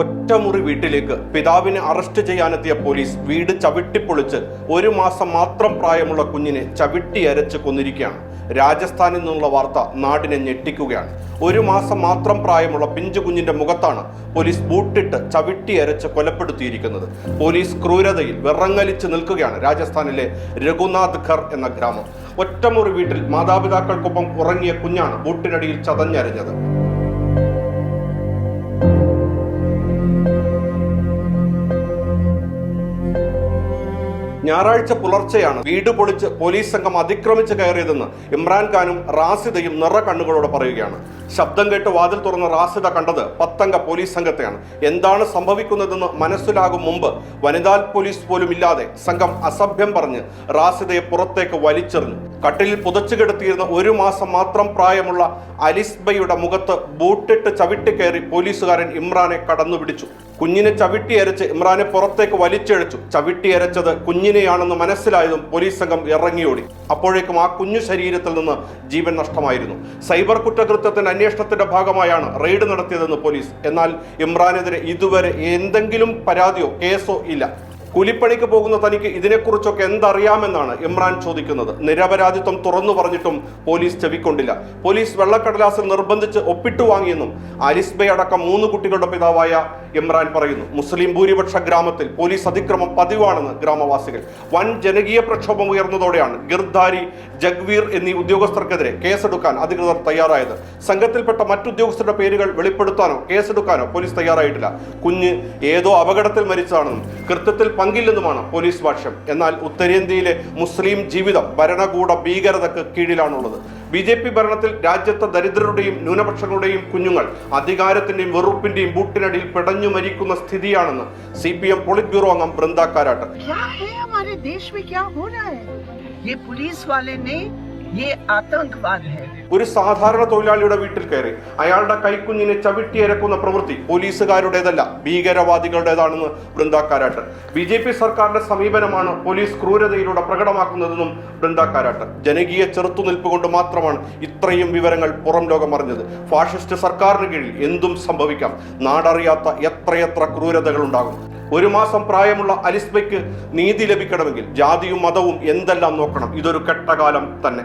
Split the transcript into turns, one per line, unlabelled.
ഒറ്റമുറി വീട്ടിലേക്ക് പിതാവിനെ arrest ചെയ്യാനെത്തിയ police വീട് ചവിട്ടിപ്പൊളിച്ച് ഒരു മാസം മാത്രം പ്രായമുള്ള കുഞ്ഞിനെ ചവിട്ടി അരച്ച് കൊന്നിരിക്കുകയാണ്. രാജസ്ഥാനിൽ നിന്നുള്ള വാർത്ത നാടിനെ ഞെട്ടിക്കുകയാണ്. ഒരു മാസം മാത്രം പ്രായമുള്ള പിഞ്ചു കുഞ്ഞിന്റെ മുഖത്താണ് പോലീസ് ബൂട്ടിട്ട് ചവിട്ടി അരച്ച് കൊലപ്പെടുത്തിയിരിക്കുന്നത്. പോലീസ് ക്രൂരതയിൽ വിറങ്ങലിച്ച് നിൽക്കുകയാണ് രാജസ്ഥാനിലെ രഘുനാഥ് ഖർ എന്ന ഗ്രാമം. ഒറ്റമുറി വീട്ടിൽ മാതാപിതാക്കൾക്കൊപ്പം ഉറങ്ങിയ കുഞ്ഞാണ് ബൂട്ടിനടിയിൽ ചതഞ്ഞരഞ്ഞത്. ഞായറാഴ്ച പുലർച്ചെയാണ് വീട് പൊളിച്ച് പോലീസ് സംഘം അതിക്രമിച്ച് കയറിയതെന്ന് ഇമ്രാൻഖാനും റാസിദയും നിറ കണ്ണുകളോട് പറയുകയാണ്. ശബ്ദം കേട്ട് വാതിൽ തുറന്ന റാസിദ കണ്ടത് പത്തംഗ പോലീസ് സംഘത്തെയാണ്. എന്താണ് സംഭവിക്കുന്നതെന്ന് മനസ്സിലാകും മുമ്പ് വനിതാ പോലീസ് പോലും ഇല്ലാതെ സംഘം അസഭ്യം പറഞ്ഞ് റാസിദയെ പുറത്തേക്ക് വലിച്ചെറിഞ്ഞു. കട്ടിലിൽ പുതച്ചു കിടത്തിയിരുന്ന ഒരു മാസം മാത്രം പ്രായമുള്ള അലിസ്ബയുടെ മുഖത്ത് ബൂട്ടിട്ട് ചവിട്ടി കയറി പോലീസുകാരൻ ഇമ്രാനെ കടന്നു പിടിച്ചു കുഞ്ഞിനെ ചവിട്ടി അരച്ച് ഇമ്രാനെ പുറത്തേക്ക് വലിച്ചഴച്ചു. ചവിട്ടി അരച്ചത് കുഞ്ഞിനെയാണെന്ന് മനസ്സിലായതും പോലീസ് സംഘം ഇറങ്ങിയോടി. അപ്പോഴേക്കും ആ കുഞ്ഞു ശരീരത്തിൽ നിന്ന് ജീവൻ നഷ്ടമായിരുന്നു. സൈബർ കുറ്റകൃത്യത്തിന്റെ അന്വേഷണത്തിന്റെ ഭാഗമായാണ് റെയ്ഡ് നടത്തിയതെന്ന് പോലീസ്. എന്നാൽ ഇമ്രാനെതിരെ ഇതുവരെ എന്തെങ്കിലും പരാതിയോ കേസോ ഇല്ല. കൂലിപ്പണിക്ക് പോകുന്ന തനിക്ക് ഇതിനെക്കുറിച്ചൊക്കെ എന്തറിയാമെന്നാണ് ഇമ്രാൻ ചോദിക്കുന്നത്. നിരപരാധിത്വം തുറന്നു പറഞ്ഞിട്ടും പോലീസ് ചെവിക്കൊണ്ടില്ല. പോലീസ് വെള്ളക്കടലാസിൽ നിർബന്ധിച്ച് ഒപ്പിട്ടു വാങ്ങിയെന്നും അരിസ്ബെ അടക്കം മൂന്ന് കുട്ടികളുടെ പിതാവായ ഇമ്രാൻ പറയുന്നു. മുസ്ലിം ഭൂരിപക്ഷ ഗ്രാമത്തിൽ പോലീസ് അതിക്രമം പതിവാണെന്ന് ഗ്രാമവാസികൾ. വൻ ജനകീയ പ്രക്ഷോഭം ഉയർന്നതോടെയാണ് ഗിർദാരി ജഗ്വീർ എന്നീ ഉദ്യോഗസ്ഥർക്കെതിരെ കേസെടുക്കാൻ അധികൃതർ തയ്യാറായത്. സംഘത്തിൽപ്പെട്ട മറ്റുദ്യോഗസ്ഥരുടെ പേരുകൾ വെളിപ്പെടുത്താനോ കേസെടുക്കാനോ പോലീസ് തയ്യാറായിട്ടില്ല. കുഞ്ഞ് ഏതോ അപകടത്തിൽ മരിച്ചതാണെന്നും കൃത്യത്തിൽ പങ്കില്ലെന്നുമാണ് പോലീസ് ഭാഷ്യം എന്നാൽ ഉത്തരേന്ത്യയിലെ മുസ്ലിം ജീവിതം ഭരണകൂട ഭീകരതയ്ക്ക് കീഴിലാണുള്ളത്. ബി ജെ പി ഭരണത്തിൽ രാജ്യത്തെ ദരിദ്രരുടെയും ന്യൂനപക്ഷങ്ങളുടെയും കുഞ്ഞുങ്ങൾ അധികാരത്തിന്റെയും വെറുപ്പിന്റെയും ബൂട്ടിനടിയിൽ പിടഞ്ഞു മരിക്കുന്ന സ്ഥിതിയാണെന്ന് C P M polit bureau അംഗം ബൃന്ദ കാരാട്ട്. ഒരു സാധാരണ തൊഴിലാളിയുടെ വീട്ടിൽ കയറി അയാളുടെ കൈക്കുഞ്ഞിനെ ചവിട്ടിയരക്കുന്ന പ്രവൃത്തി പോലീസുകാരുടേതല്ല ഭീകരവാദികളുടേതാണെന്ന് വൃന്ദാക്കാരാട്ട് ബി ജെ പി സർക്കാരിന്റെ സമീപനമാണ് പോലീസ് ക്രൂരതയിലൂടെ പ്രകടമാക്കുന്നതെന്നും വൃന്ദാക്കാരാട്ട് ജനകീയ ചെറുത്തുനിൽപ്പ് കൊണ്ട് മാത്രമാണ് ഇത്രയും വിവരങ്ങൾ പുറം ലോകം അറിഞ്ഞത്. ഫാഷിസ്റ്റ് സർക്കാരിന് കീഴിൽ എന്തും സംഭവിക്കാം. നാടറിയാത്ത എത്രയെത്ര ക്രൂരതകളുണ്ടാകും. ഒരു മാസം പ്രായമുള്ള അലിസ്ബയ്ക്ക് നീതി ലഭിക്കണമെങ്കിൽ ജാതിയും മതവും എന്തെല്ലാം നോക്കണം? ഇതൊരു കെട്ടകാലം തന്നെ.